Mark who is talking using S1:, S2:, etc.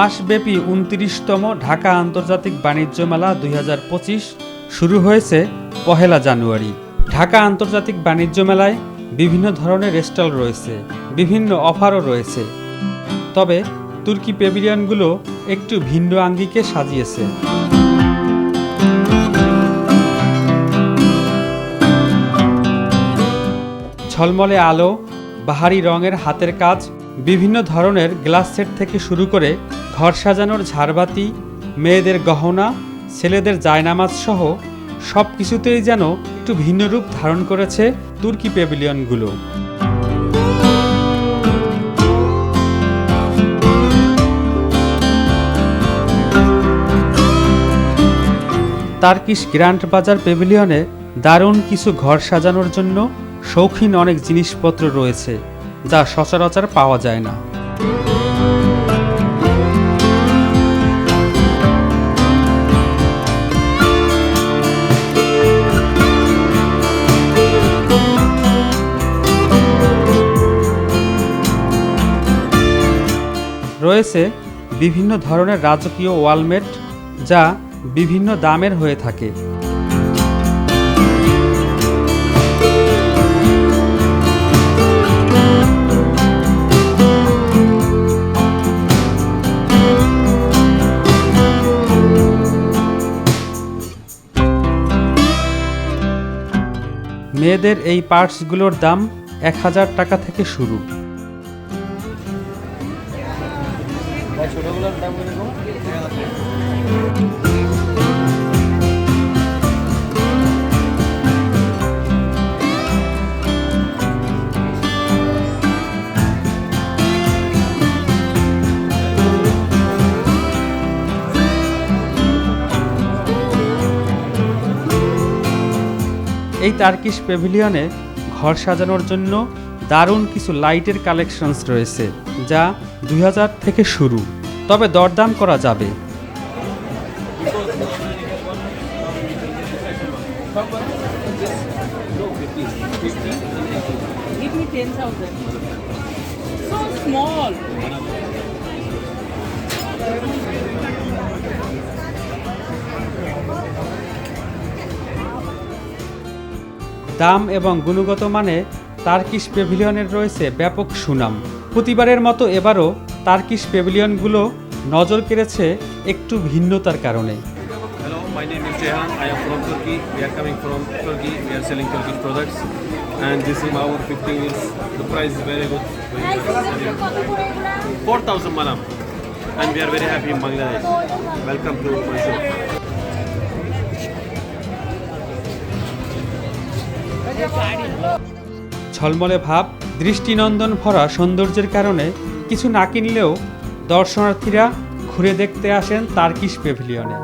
S1: মাসব্যাপী উনত্রিশতম ঢাকা আন্তর্জাতিক বাণিজ্য মেলা দুই হাজার পঁচিশ শুরু হয়েছে পহেলা জানুয়ারি। ঢাকা আন্তর্জাতিক বাণিজ্য মেলায় বিভিন্ন ধরনের স্টল রয়েছে, বিভিন্ন অফারও রয়েছে। তবে তুর্কি পেভিলিয়নগুলো একটু ভিন্ন আঙ্গিকে সাজিয়েছে। ঝলমলে আলো, বাহারি রঙের হাতের কাজ বিভিন্ন ধরনের গ্লাস সেট থেকে শুরু করে ঘর সাজানোর ঝাড়বাতি, মেয়েদের গহনা, ছেলেদের জায়নামাজ সহ সব কিছুতেই যেন একটু ভিন্ন রূপ ধারণ করেছে তুর্কি প্যাভিলিয়নগুলো। তার্কিশ গ্র্যান্ড বাজার প্যাভিলিয়নে দারুণ কিছু ঘর সাজানোর জন্য শৌখিন অনেক জিনিসপত্র রয়েছে। যা সচরাচর পাওয়া যায় না। রয়েছে বিভিন্ন ধরনের রাজকীয় ওয়ালমেট যা বিভিন্ন দামের হয়ে থাকে। মেয়েদের এই পার্টসগুলোর দাম এক হাজার টাকা থেকে শুরু। এই তার্কিশ প্যাভিলিয়নে ঘর সাজানোর জন্য দারুণ কিছু লাইটের কালেকশনস রয়েছে যা দুই হাজার থেকে শুরু তবে দরদাম করা যাবে
S2: Give me 10,000. So small.
S1: দাম এবং গুণগত মানে তার্কিশ প্যাভিলিয়নের রয়েছে ব্যাপক সুনাম। প্রতিবারের মতো এবারও তার্কিশ প্যাভিলিয়নগুলো নজর কেড়েছে একটু ভিন্নতার কারণে।
S3: And we are very happy in Bangladesh. Welcome to Mysore.
S1: ঝলমলে ভাব, দৃষ্টিনন্দন ভরা সৌন্দর্যের কারণে কিছু না কিনলেও দর্শনার্থীরা ঘুরে দেখতে আসেন তার্কিশ প্যাভিলিয়নে।